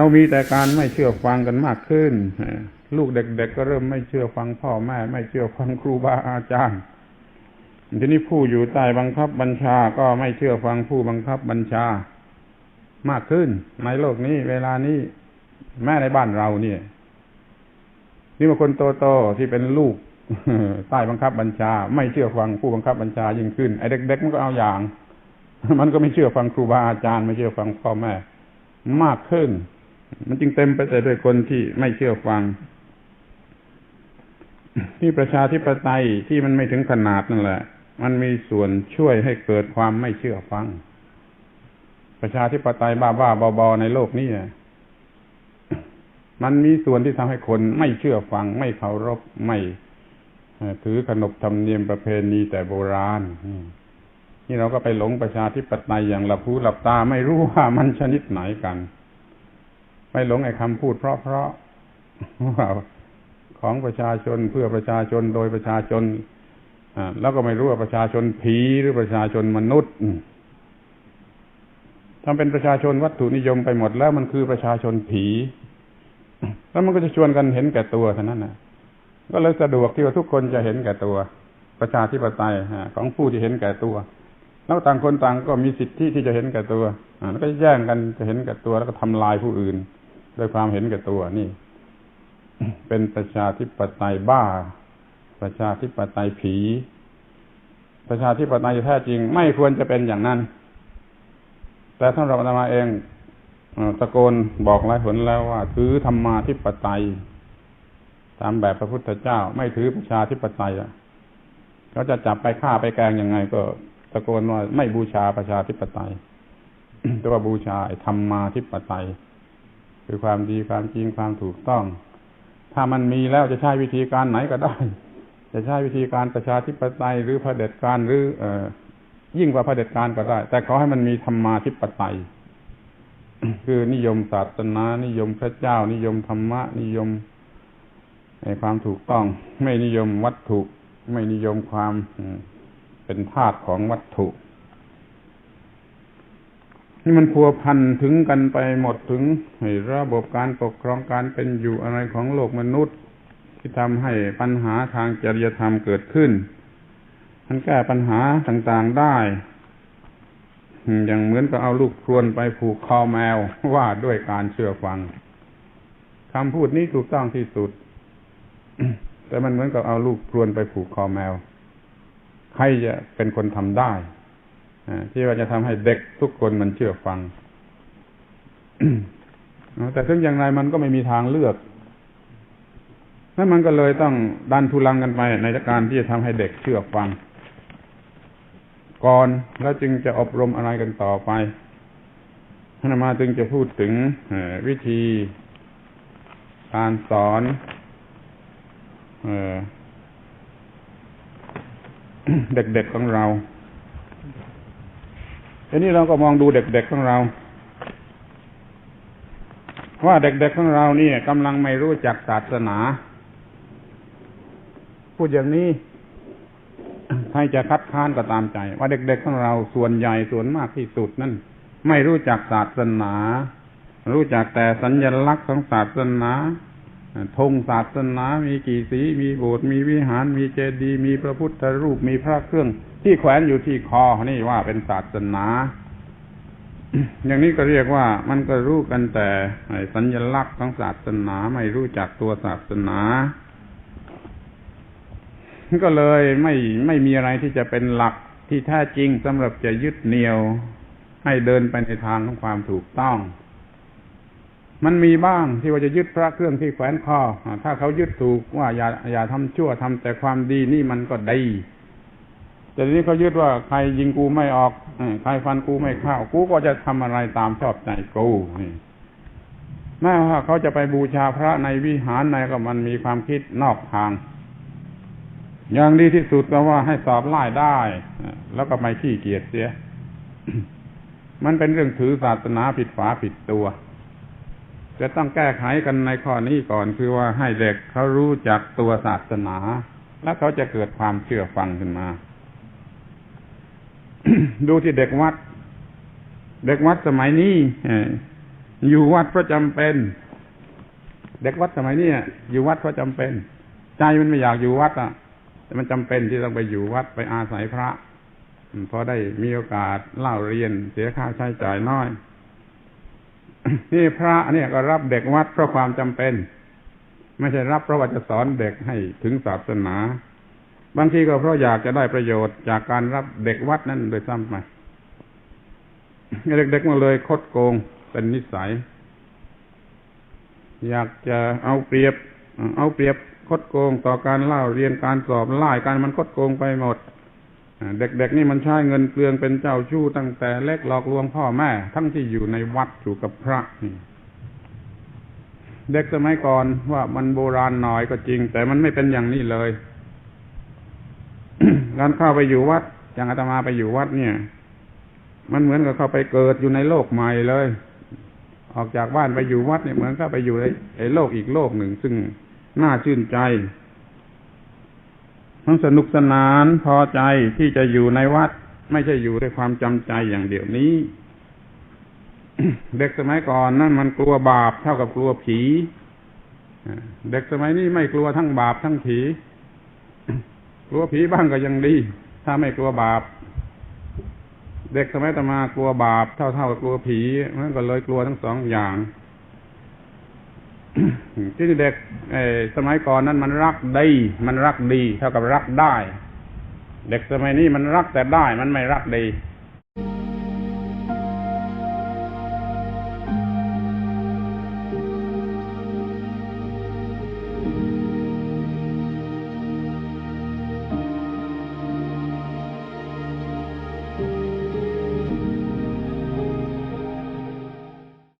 เรามีแต่การไม่เชื่อฟังกันมากขึ้นลูกเด็กๆก็เริ่มไม่เชื่อฟังพ่อแม่ไม่เชื่อฟังครูบาอาจารย์ทีนี้ผู้อยู่ใต้บังคับบัญชาก็ไม่เชื่อฟังผู้บังคับบัญชา มากขึ้นในโลกนี้ เวลานี้แม่ในบ้านเราเนี่ย นี่บาคนโตๆที่เป็นลูกใต้บังคับบัญชา ไม่เชื่อฟังผู้บังคับบัญชายิ่งขึ้นไอ้เด็กๆมันก็เอาอย่าง มันก็ไม่เชื่อฟังครูบาอาจารย์ ไม่เชื่อฟังพ่อแม่ มากขึ้น มันจึงเต็มไปแต่ด้วยคนที่ไม่เชื่อฟัง ที่ประชาธิปไตยที่มันไม่ถึงขนาดนั่นแหละ มันมีส่วนช่วยให้เกิดความไม่เชื่อฟัง ประชาธิปไตยบ้าๆบอๆในโลกนี้มันมีส่วนที่ทำให้คนไม่เชื่อฟัง ไม่เคารพไม่ถือขนบธรรมเนียมประเพณีแต่โบราณนี่เราก็ไปหลงประชาธิปไตยอย่างหลับหูหลับตาไม่รู้ว่ามันชนิดไหนกัน ไปหลงไอ้คำพูดเพราะเพราะว่าของประชาชนเพื่อประชาชนโดยประชาชนแล้วก็ไม่รู้ว่าประชาชนผีหรือประชาชนมนุษย์ทำเป็นประชาชนวัตถุนิยมไปหมดแล้วมันคือประชาชนผี แล้วมันก็จะชวนกันเห็นแก่ตัวเท่านั้นนะก็เลยสะดวกที่ว่าทุกคนจะเห็นแก่ตัว ประชาธิปไตยของผู้ที่เห็นแก่ตัว แล้วต่างคนต่างก็มีสิทธิที่จะเห็นแก่ตัวแล้วก็แย่งกันจะเห็นแก่ตัวแล้วก็ทำลายผู้อื่น โดยความเห็นแก่ตัวนี่ เป็นประชาธิปไตยบ้า ประชาธิปไตยผี ประชาธิปไตยแท้จริง ไม่ควรจะเป็นอย่างนั้น แต่ท่านเราอามาเองตะโกนบอกหลายหนแล้วว่า ถือธรรมาธิปไตย ตามแบบพระพุทธเจ้า ไม่ถือประชาธิปไตยเขาจะจับไปฆ่าไปแกงยังไง ก็ตะโกนว่าไม่บูชาประชาธิปไตยแต่ว่าบูชาธรรมาธิปไตย คือความดีความจริงความถูกต้อง ถ้ามันมีแล้วจะใช้วิธีการไหนก็ได้ จะใช้วิธีการประชาธิปไตยหรือเผด็จการหรือเอยิ่งกว่าเผด็จการก็ได้ แต่ขอให้มันมีธรรมาธิปไตย คือนิยมศาสนา นิยมพระเจ้า นิยมธรรมะ นิยมในความถูกต้อง ไม่นิยมวัตถุ ไม่นิยมความเป็นธาตุของวัตถุ นี่มันพัวพันถึงกันไปหมดถึงระบบการปกครองการเป็นอยู่อะไรของโลกมนุษย์ ที่ทำให้ปัญหาทางจริยธรรมเกิดขึ้น มันแก้ปัญหาต่างๆได้ อย่างเหมือนกับเอาลูกครวนไปผูกคอแมวว่าด้วยการเชื่อฟังคำพูดนี้ถูกต้องที่สุด แต่มันเหมือนกับเอาลูกครวนไปผูกคอแมว ใครจะเป็นคนทำได้ ที่ว่าจะทำให้เด็กทุกคนมันเชื่อฟังแต่ถึงอย่างไรมันก็ไม่มีทางเลือกนั้นมันก็เลยต้องดันทุลังกันไปในการที่จะทำให้เด็กเชื่อฟัง ก่อนแล้วจึงจะอบรมอะไรกันต่อไปท่านมาจึงจะพูดถึงวิธีการสอนเด็กๆของเรา ทีนี้เราก็มองดูเด็กๆของเรา ว่าเด็กๆของเรานี่กำลังไม่รู้จักศาสนา พูดอย่างนี้ใครจะคัดค้านก็ตามใจ ว่าเด็กๆของเราส่วนใหญ่ส่วนมากที่สุดนั่นไม่รู้จักศาสนา รู้จักแต่สัญญลักษณ์ของศาสนา ธงศาสนามีกี่สี มีโบสถ์มีวิหาร มีเจดีย์มีพระพุทธรูปมีพระเครื่อง ที่แขวนอยู่ที่คอนี่ว่าเป็นศาสนา อย่างนี้ก็เรียกว่ามันก็รู้กันแต่สัญญลักษณ์ของศาสนาไม่รู้จักตัวศาสนาก็เลยไม่ไม่มีอะไรที่จะเป็นหลักที่แท้จริงสำหรับจะยึดเหนี่ยว ให้เดินไปในทางของความถูกต้อง มันมีบ้างที่ว่าจะยึดพระเครื่องที่แขวนคอถ้าเขายึดถูกว่าอย่าอย่าทำชั่วทำแต่ความดีนี่มันก็ดีแต่ทีนี้เขายึดว่าใครยิงกูไม่ออกใครฟันกูไม่เข้ากูก็จะทำอะไรตามชอบใจกูนี่แม้ว่าเขาจะไปบูชาพระในวิหารในก็มันมีความคิดนอกทาง อย่างดีที่สุดก็ว่าให้สอบไล่ได้ แล้วก็ไม่ขี้เกียจเสีย มันเป็นเรื่องถือศาสนาผิดฝาผิดตัว จะต้องแก้ไขกันในข้อนี้ก่อนคือว่าให้เด็กเขารู้จักตัวศาสนา แล้วเขาจะเกิดความเชื่อฟังขึ้นมา ดูที่เด็กวัด เด็กวัดสมัยนี้อยู่วัดเพราะจำเป็น เด็กวัดสมัยนี้อยู่วัดเพราะจำเป็น ใจมันไม่อยากอยู่วัดอะ แต่มันจำเป็นที่ต้องไปอยู่วัดไปอาศัยพระพอได้มีโอกาสเล่าเรียนเสียค่าใช้จ่ายน้อย นี่พระเนี่ยก็รับเด็กวัดเพราะความจำเป็น ไม่ใช่รับเพราะว่าจะสอนเด็กให้ถึงศาสนา บางทีก็เพราะอยากจะได้ประโยชน์จากการรับเด็กวัดนั่นโดยซ้ำไปเด็กๆมาเลยคดโกงเป็นนิสัย อยากจะเอาเปรียบ เอาเปรียบคดโกงต่อการเล่าเรียนการสอบไล่การมันคดโกงไปหมด เด็กๆนี่มันใช้เงินเปลืองเป็นเจ้าชู้ตั้งแต่เล็กหลอกลวงพ่อแม่ ทั้งที่อยู่ในวัดอยู่กับพระนี่เด็กสมัยก่อนว่ามันโบราณหน่อยก็จริง แต่มันไม่เป็นอย่างนี้เลย การเข้าไปอยู่วัดอย่างอาตมาไปอยู่วัดเนี่ย มันเหมือนกับเข้าไปเกิดอยู่ในโลกใหม่เลย ออกจากบ้านไปอยู่วัดเนี่ยเหมือนเข้าไปอยู่ในโลกอีกโลกหนึ่ง ซึ่งน่าชื่นใจ ทั้งสนุกสนานพอใจที่จะอยู่ในวัด ไม่ใช่อยู่ด้วยความจำใจอย่างเดียวนี้ เด็กสมัยก่อนนั่นมันกลัวบาปเท่ากับกลัวผีเด็กสมัยนี้ไม่กลัวทั้งบาปทั้งผี กลัวผีบ้างก็ยังดี ถ้าไม่กลัวบาป เด็กสมัยตมากลัวบาปเท่าเท่ากับกลัวผีมันก็เลยกลัวทั้งสองอย่าง ที่เด็กสมัยก่อนนั้นมันรักดี มันรักดี เท่ากับรักได้ เด็กสมัยนี้มันรักแต่ได้ มันไม่รักดี